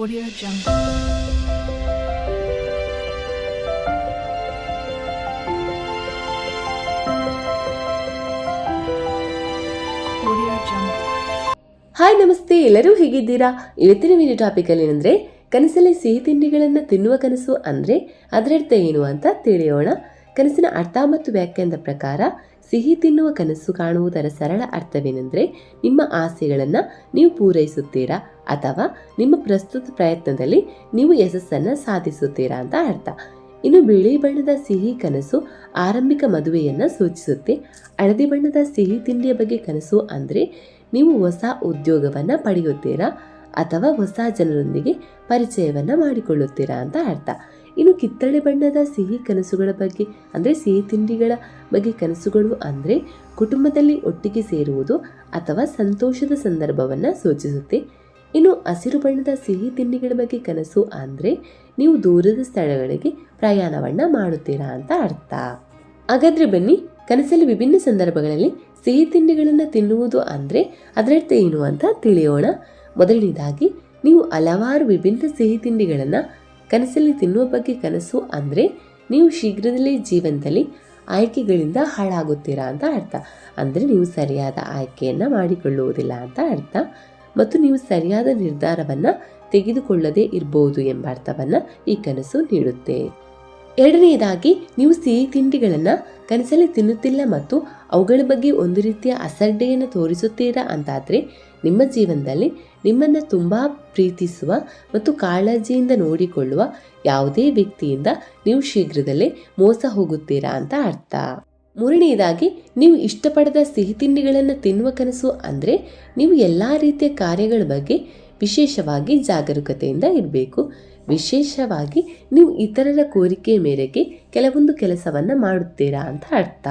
Audio Jungle. Hi, ನಮಸ್ತೆ. ಎಲ್ಲರೂ ಹೇಗಿದ್ದೀರಾ? ಇವತ್ತಿನ ವಿಡಿಯೋ ಟಾಪಿಕ್ ಅಲ್ಲಿ ಏನಂದ್ರೆ ಕನಸಲ್ಲಿ ಸಿಹಿ ತಿಂಡಿಗಳನ್ನು ತಿನ್ನುವ ಕನಸು ಅಂದ್ರೆ ಅದರರ್ಥ ಏನು ಅಂತ ತಿಳಿಯೋಣ. ಕನಸಿನ ಅರ್ಥ ಮತ್ತು ವ್ಯಾಖ್ಯಾನದ ಪ್ರಕಾರ ಸಿಹಿ ತಿನ್ನುವ ಕನಸು ಕಾಣುವುದರ ಸರಳ ಅರ್ಥವೇನೆಂದರೆ ನಿಮ್ಮ ಆಸೆಗಳನ್ನು ನೀವು ಪೂರೈಸುತ್ತೀರಾ ಅಥವಾ ನಿಮ್ಮ ಪ್ರಸ್ತುತ ಪ್ರಯತ್ನದಲ್ಲಿ ನೀವು ಯಶಸ್ಸನ್ನು ಸಾಧಿಸುತ್ತೀರಾ ಅಂತ ಅರ್ಥ. ಇನ್ನು ಬಿಳಿ ಬಣ್ಣದ ಸಿಹಿ ಕನಸು ಆರಂಭಿಕ ಮದುವೆಯನ್ನು ಸೂಚಿಸುತ್ತೆ. ಹಳದಿ ಬಣ್ಣದ ಸಿಹಿ ತಿಂಡಿಯ ಬಗ್ಗೆ ಕನಸು ಅಂದರೆ ನೀವು ಹೊಸ ಉದ್ಯೋಗವನ್ನು ಪಡೆಯುತ್ತೀರಾ ಅಥವಾ ಹೊಸ ಜನರೊಂದಿಗೆ ಪರಿಚಯವನ್ನು ಮಾಡಿಕೊಳ್ಳುತ್ತೀರಾ ಅಂತ ಅರ್ಥ. ಇನ್ನು ಕಿತ್ತಳೆ ಬಣ್ಣದ ಸಿಹಿ ಕನಸುಗಳ ಬಗ್ಗೆ, ಅಂದರೆ ಸಿಹಿ ತಿಂಡಿಗಳ ಬಗ್ಗೆ ಕನಸುಗಳು ಅಂದರೆ ಕುಟುಂಬದಲ್ಲಿ ಒಟ್ಟಿಗೆ ಸೇರುವುದು ಅಥವಾ ಸಂತೋಷದ ಸಂದರ್ಭವನ್ನು ಸೂಚಿಸುತ್ತೆ. ಇನ್ನು ಹಸಿರು ಬಣ್ಣದ ಸಿಹಿ ತಿಂಡಿಗಳ ಬಗ್ಗೆ ಕನಸು ಅಂದರೆ ನೀವು ದೂರದ ಸ್ಥಳಗಳಿಗೆ ಪ್ರಯಾಣವನ್ನು ಮಾಡುತ್ತೀರಾ ಅಂತ ಅರ್ಥ. ಹಾಗಾದರೆ ಬನ್ನಿ, ಕನಸಲ್ಲಿ ವಿಭಿನ್ನ ಸಂದರ್ಭಗಳಲ್ಲಿ ಸಿಹಿ ತಿಂಡಿಗಳನ್ನು ತಿನ್ನುವುದು ಅಂದರೆ ಅದರರ್ಥ ಏನು ಅಂತ ತಿಳಿಯೋಣ. ಮೊದಲನೇದಾಗಿ, ನೀವು ಹಲವಾರು ವಿಭಿನ್ನ ಸಿಹಿ ತಿಂಡಿಗಳನ್ನು ಕನಸಲ್ಲಿ ತಿನ್ನುವ ಬಗ್ಗೆ ಕನಸು ಅಂದರೆ ನೀವು ಶೀಘ್ರದಲ್ಲೇ ಜೀವನದಲ್ಲಿ ಆಯ್ಕೆಗಳಿಂದ ಹಾಳಾಗುತ್ತೀರಾ ಅಂತ ಅರ್ಥ. ಅಂದರೆ ನೀವು ಸರಿಯಾದ ಆಯ್ಕೆಯನ್ನು ಮಾಡಿಕೊಳ್ಳುವುದಿಲ್ಲ ಅಂತ ಅರ್ಥ. ಮತ್ತು ನೀವು ಸರಿಯಾದ ನಿರ್ಧಾರವನ್ನು ತೆಗೆದುಕೊಳ್ಳದೇ ಇರಬಹುದು ಎಂಬ ಅರ್ಥವನ್ನು ಈ ಕನಸು ನೀಡುತ್ತೆ. ಎರಡನೆಯದಾಗಿ ನೀವು ಸಿಹಿ ತಿಂಡಿಗಳನ್ನು ಕನಸಲ್ಲಿ ತಿನ್ನುತ್ತಿಲ್ಲ ಮತ್ತು ಅವುಗಳ ಬಗ್ಗೆ ಒಂದು ರೀತಿಯ ಅಸಡ್ಡೆಯನ್ನು ತೋರಿಸುತ್ತೀರಾ ಅಂತಾದರೆ, ನಿಮ್ಮ ಜೀವನದಲ್ಲಿ ನಿಮ್ಮನ್ನು ತುಂಬ ಪ್ರೀತಿಸುವ ಮತ್ತು ಕಾಳಜಿಯಿಂದ ನೋಡಿಕೊಳ್ಳುವ ಯಾವುದೇ ವ್ಯಕ್ತಿಯಿಂದ ನೀವು ಶೀಘ್ರದಲ್ಲೇ ಮೋಸ ಹೋಗುತ್ತೀರಾ ಅಂತ ಅರ್ಥ. ಮೂರನೆಯದಾಗಿ ನೀವು ಇಷ್ಟಪಡದ ಸಿಹಿ ತಿಂಡಿಗಳನ್ನು ತಿನ್ನುವ ಕನಸು ಅಂದರೆ, ನೀವು ಎಲ್ಲ ರೀತಿಯ ಕಾರ್ಯಗಳ ಬಗ್ಗೆ ವಿಶೇಷವಾಗಿ ಜಾಗರೂಕತೆಯಿಂದ ಇರಬೇಕು. ವಿಶೇಷವಾಗಿ ನೀವು ಇತರರ ಕೋರಿಕೆಯ ಮೇರೆಗೆ ಕೆಲವೊಂದು ಕೆಲಸವನ್ನ ಮಾಡುತ್ತೀರಾ ಅಂತ ಅರ್ಥ.